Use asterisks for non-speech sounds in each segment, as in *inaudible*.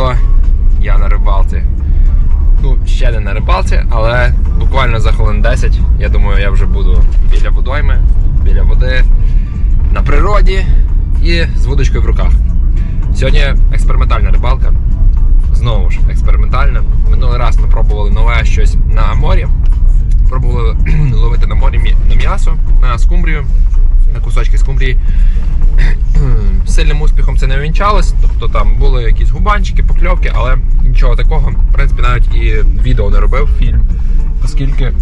хто? Я на рибалці. Ну, ще не на рибалці, але буквально за хвилин 10, я думаю, я вже буду біля водойми, біля води, на природі і з вудочкою в руках. Сьогодні експериментальна рибалка. Знову ж експериментальна. Минулий раз ми пробували нове щось на морі. Пробували *clears throat* ловити на морі на м'ясо, на скумбрію, на кусочки скумбрії. Сильним успіхом це не вінчалось, тобто там були якісь губанчики, покльовки, але нічого такого. В принципі, навіть і відео не робив фільм, оскільки,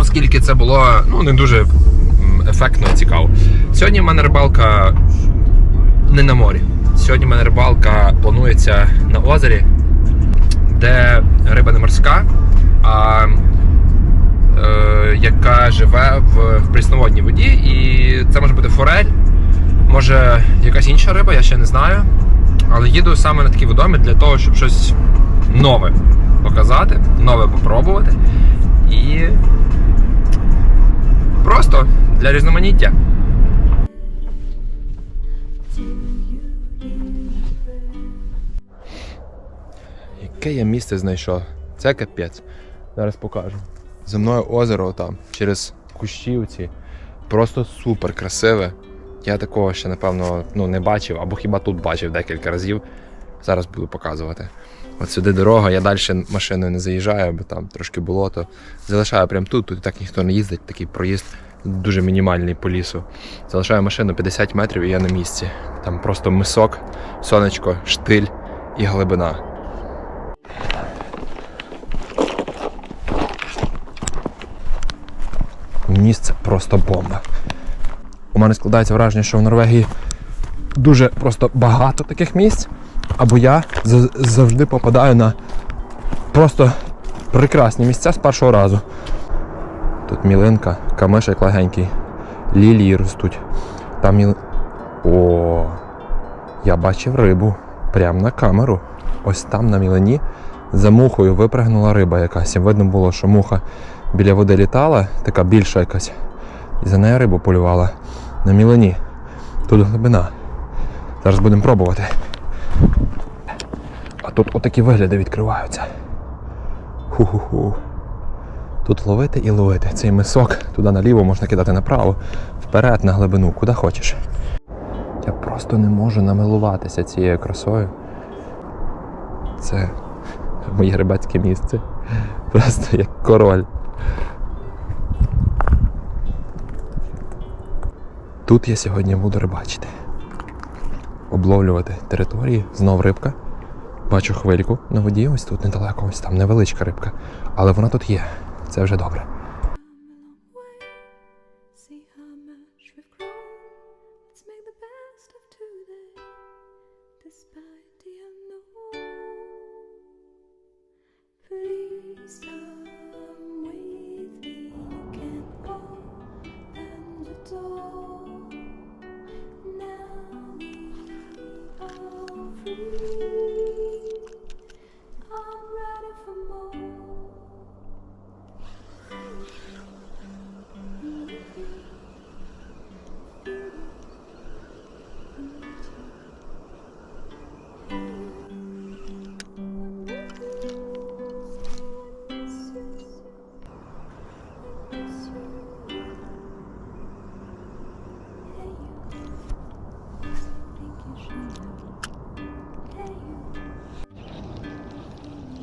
оскільки це було ну, не дуже ефектно і цікаво. Сьогодні в мене рибалка не на морі. Сьогодні в мене рибалка планується на озері, де риба не морська, а е, яка живе в, прісноводній воді. І це може бути форель, може якась інша риба, я ще не знаю. Але їду саме на такі водомі для того, щоб щось нове показати, нове попробувати. І просто для різноманіття. Яке я місце знайшов? Це капець. Зараз покажу. За мною озеро там, через кущівці. Просто супер красиве. Я такого ще, напевно, ну, не бачив, або хіба тут бачив декілька разів. Зараз буду показувати. От сюди дорога, я далі машиною не заїжджаю, бо там трошки болото. Залишаю прямо тут, тут і так ніхто не їздить, такий проїзд дуже мінімальний по лісу. Залишаю машину 50 метрів і я на місці. Там просто мисок, сонечко, штиль і глибина. Місце просто бомба. У мене складається враження, що в Норвегії дуже просто багато таких місць, або я завжди попадаю на просто прекрасні місця з першого разу. Тут мілинка, камишек легенький, лілії ростуть. Там міл... О, я бачив рибу прямо на камеру. Ось там на мілині за мухою випригнула риба якась. І видно було, що муха біля води літала, така більша якась. І за нею рибу полювала на мілині. Тут глибина. Зараз будемо пробувати. А тут отакі вигляди відкриваються. Ху-ху-ху. Тут ловити і ловити. Цей мисок туди наліво можна кидати направо, вперед на глибину, куди хочеш. Я просто не можу намилуватися цією красою. Це моє рибацьке місце. Просто як король. Тут я сьогодні буду рибачити. Обловлювати території, знов рибка. Бачу хвильку на воді, ось тут недалеко, ось там невеличка рибка. Але вона тут є. Це вже добре. See how Thank you.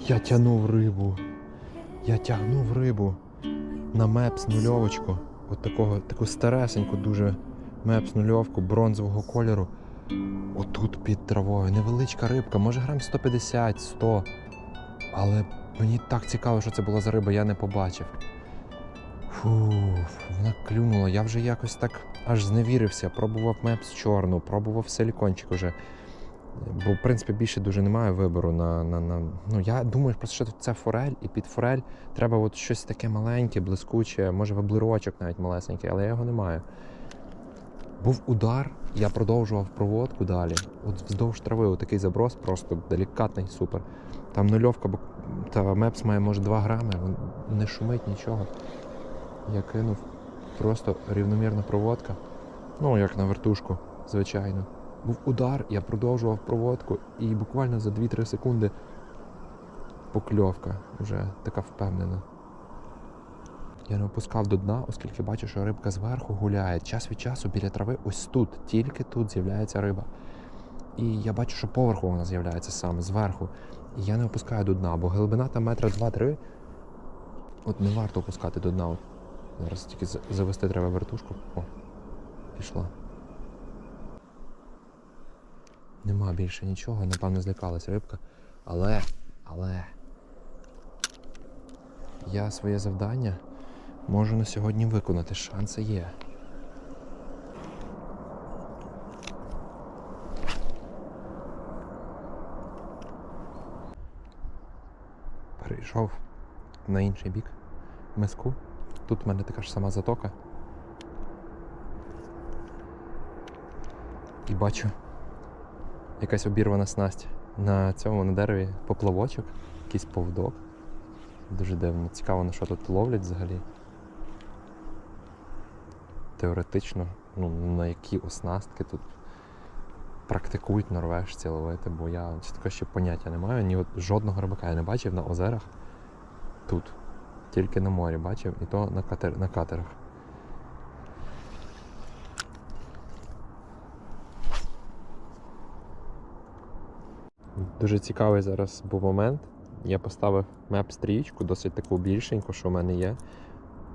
Я тягнув рибу. Я тягнув рибу на мепс нульовочку. От такого, таку старесеньку дуже мепс нульовку бронзового кольору. Отут під травою. Невеличка рибка, може грам 150-100. Але мені так цікаво, що це була за риба, я не побачив. Фу, вона клюнула. Я вже якось так аж зневірився. Пробував мепс чорну, пробував силікончик уже. Бо, в принципі, більше дуже немає вибору на. на, на... Ну, я думаю, просто що це форель, і під форель треба от щось таке маленьке, блискуче, може ваблирочок навіть малесенький, але я його не маю. Був удар, я продовжував проводку далі. От вздовж трави, отакий заброс, просто делікатний, супер. Там нульовка, бо та мепс має може 2 грами, не шумить нічого. Я кинув просто рівномірна проводка. Ну, як на вертушку, звичайно. Був удар, я продовжував проводку, і буквально за 2-3 секунди покльовка вже така впевнена. Я не опускав до дна, оскільки бачу, що рибка зверху гуляє. Час від часу біля трави ось тут, тільки тут з'являється риба. І я бачу, що поверху вона з'являється саме зверху. І я не опускаю до дна, бо глибина там метра два-три. От не варто опускати до дна. Зараз тільки завести треба вертушку. О, пішла. Нема більше нічого, напевно, злякалась рибка. Але, але. Я своє завдання можу на сьогодні виконати. Шанси є. Перейшов на інший бік миску. Тут в мене така ж сама затока. І бачу якась обірвана снасть. На цьому на дереві поплавочок, якийсь повдок. Дуже дивно. Цікаво, на що тут ловлять взагалі. Теоретично, ну, на які оснастки тут практикують норвежці ловити, бо я чітко ще поняття не маю. Ні от жодного рибака я не бачив на озерах тут. Тільки на морі бачив, і то на, катер, на катерах. Дуже цікавий зараз був момент. Я поставив меп-стрічку, досить таку більшеньку, що в мене є.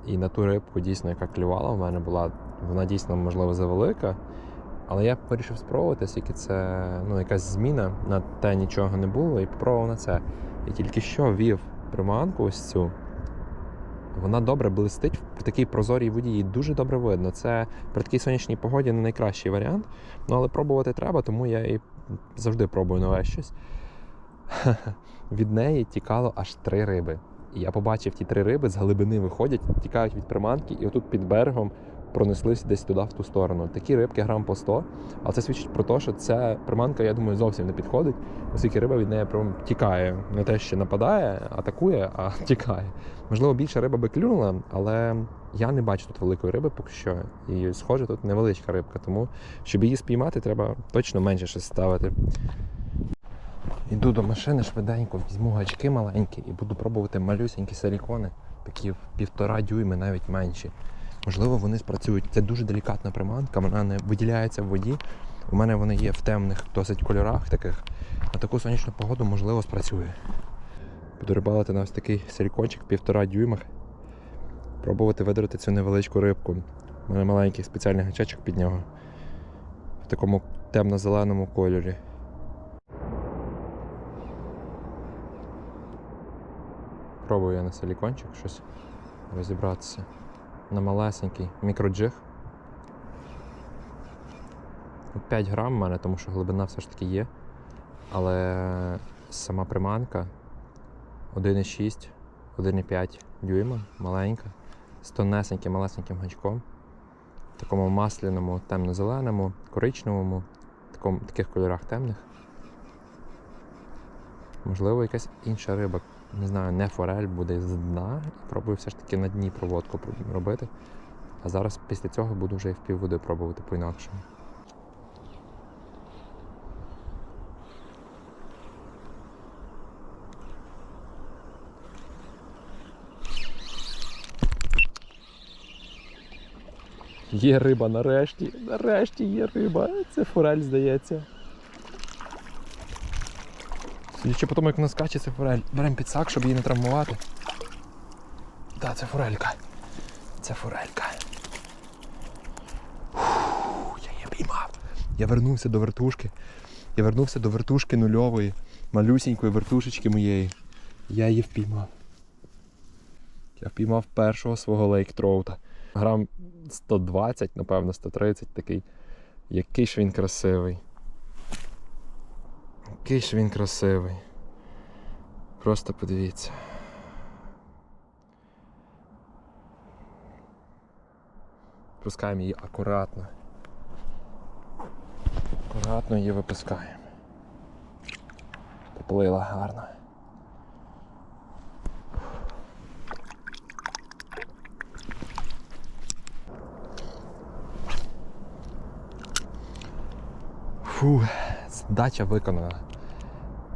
І на ту рибку дійсно, яка клювала, в мене була, вона дійсно, можливо, завелика. Але я вирішив спробувати, оскільки це ну, якась зміна, на те нічого не було, і попробував на це. І тільки що вів приманку ось цю. Вона добре блистить в такій прозорій воді, її дуже добре видно. Це при такій сонячній погоді не найкращий варіант. Ну але пробувати треба, тому я і завжди пробую нове щось. *laughs* Від неї тікало аж три риби. І я побачив ті три риби з глибини виходять, тікають від приманки, і отут під берегом пронеслись десь туди, в ту сторону. Такі рибки грам по 100. Але це свідчить про те, що ця приманка, я думаю, зовсім не підходить, оскільки риба від неї прям тікає. Не те, що нападає, атакує, а *laughs* тікає. Можливо, більше риба би клюнула, але я не бачу тут великої риби поки що. І схоже, тут невеличка рибка. Тому, щоб її спіймати, треба точно менше щось ставити. Йду до машини швиденько, візьму гачки маленькі і буду пробувати малюсенькі силікони, такі в півтора дюйми, навіть менші. Можливо, вони спрацюють. Це дуже делікатна приманка, вона не виділяється в воді. У мене вони є в темних досить кольорах таких. На таку сонячну погоду, можливо, спрацює. Буду рибалити на ось такий силікончик півтора дюймах. Пробувати видрати цю невеличку рибку. У мене маленький спеціальний гачечок під нього. В такому темно-зеленому кольорі. Пробую я на силікончик щось розібратися. На малесенький мікроджиг. 5 грам в мене, тому що глибина все ж таки є. Але сама приманка 1,6, 1,5 дюйма, маленька, з тонесеньким малесеньким гачком. Такому масляному, темно-зеленому, коричневому, такому, таких кольорах темних. Можливо, якась інша риба, не знаю, не форель буде з дна. Пробую все ж таки на дні проводку робити. А зараз після цього буду вже і в півводи пробувати по-інакшому. Є риба нарешті. Нарешті є риба. Це форель, здається. Судячи по тому, як вона скаче, це форель. Беремо підсак, щоб її не травмувати. Так, це форелька. Це форелька. Фу, я її піймав. Я вернувся до вертушки. Я вернувся до вертушки нульової, малюсінької вертушечки моєї. Я її впіймав. Я впіймав першого свого лейк-троута. Грам 120, напевно, 130 такий. Який ж він красивий. Який ж він красивий. Просто подивіться. Пускаємо її акуратно. Акуратно її випускаємо. Поплила гарно. Фу, задача виконана.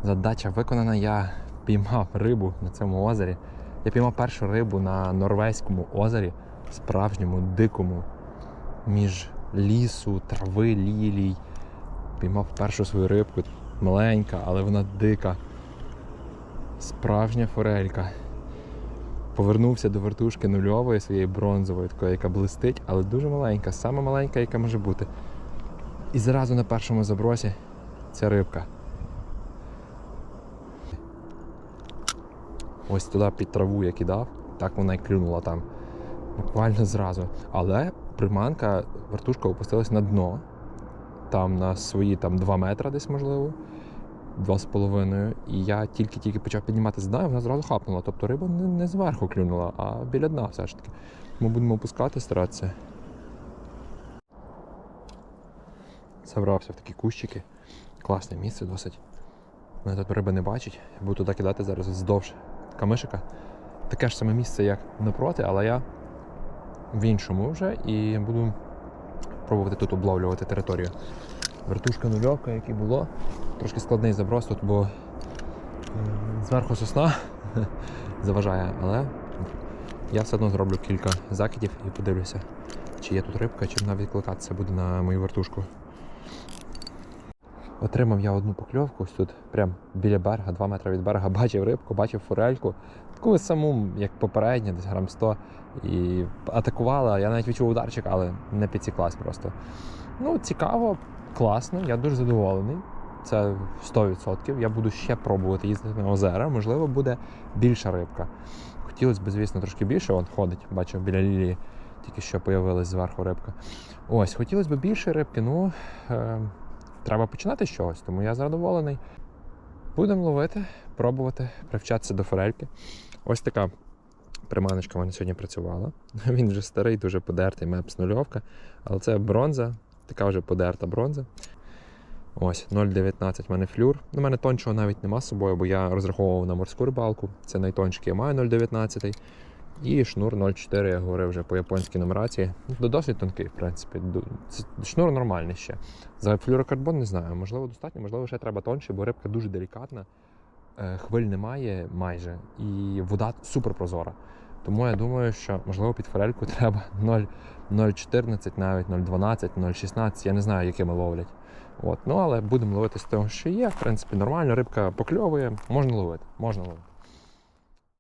Задача виконана, я піймав рибу на цьому озері. Я піймав першу рибу на Норвезькому озері, справжньому, дикому, між лісу, трави, лілій. Піймав першу свою рибку, маленька, але вона дика. Справжня форелька. Повернувся до вертушки нульової своєї бронзової, такої, яка блистить, але дуже маленька, саме маленька, яка може бути. І зразу на першому забросі ця рибка. Ось туди під траву я кидав, так вона і клюнула там. Буквально зразу. Але приманка, вертушка опустилась на дно. Там на свої там, 2 метри десь можливо. Два з половиною. І я тільки-тільки почав піднімати з дна, і вона зразу хапнула. Тобто риба не, не зверху клюнула, а біля дна все ж таки. Ми будемо опускати, старатися. Забрався в такі кущики. Класне місце досить. Мене тут риба не бачить. Буду туди кидати зараз вздовж камишика. Таке ж саме місце, як напроти, але я в іншому вже і буду пробувати тут обловлювати територію. Вертушка нульовка, як було. Трошки складний заброс тут, бо зверху сосна *laughs* заважає, але я все одно зроблю кілька закидів і подивлюся, чи є тут рибка, чи вона відкликатися буде на мою вертушку. Отримав я одну покльовку ось тут, прям біля берега, 2 метри від берега, *laughs* бачив рибку, бачив форельку. Таку саму, як попередня, десь грам 100. І атакувала. Я навіть відчув ударчик, але не підсіклась просто. Ну, цікаво, класно, я дуже задоволений. Це 100%. Я буду ще пробувати їздити на озера. Можливо, буде більша рибка. Хотілося б, звісно, трошки більше. Вон ходить, бачив біля лілії, тільки що появилась зверху рибка. Ось, хотілося б більше рибки, ну е, треба починати з чогось, тому я задоволений. Будемо ловити, пробувати, привчатися до форельки. Ось така приманочка в мене сьогодні працювала. *laughs* Він вже старий, дуже подертий, мепс нульовка. Але це бронза, така вже подерта бронза. Ось 0,19 в мене флюр. У мене тоншого навіть нема з собою, бо я розраховував на морську рибалку. Це найтонший я маю 0,19. І шнур 0,4, я говорив вже по японській нумерації. Ну, Досить тонкий, в принципі. Шнур нормальний ще. За флюрокарбон не знаю. Можливо, достатньо, можливо, ще треба тонше, бо рибка дуже делікатна. Е, Хвиль немає майже, і вода супер прозора. Тому я думаю, що можливо під форельку треба 0,14, навіть 0,12, 0,16. Я не знаю, якими ловлять. От. Ну, але будемо ловити з того, що є. В принципі, нормально, рибка покльовує, можна ловити. Можна ловити.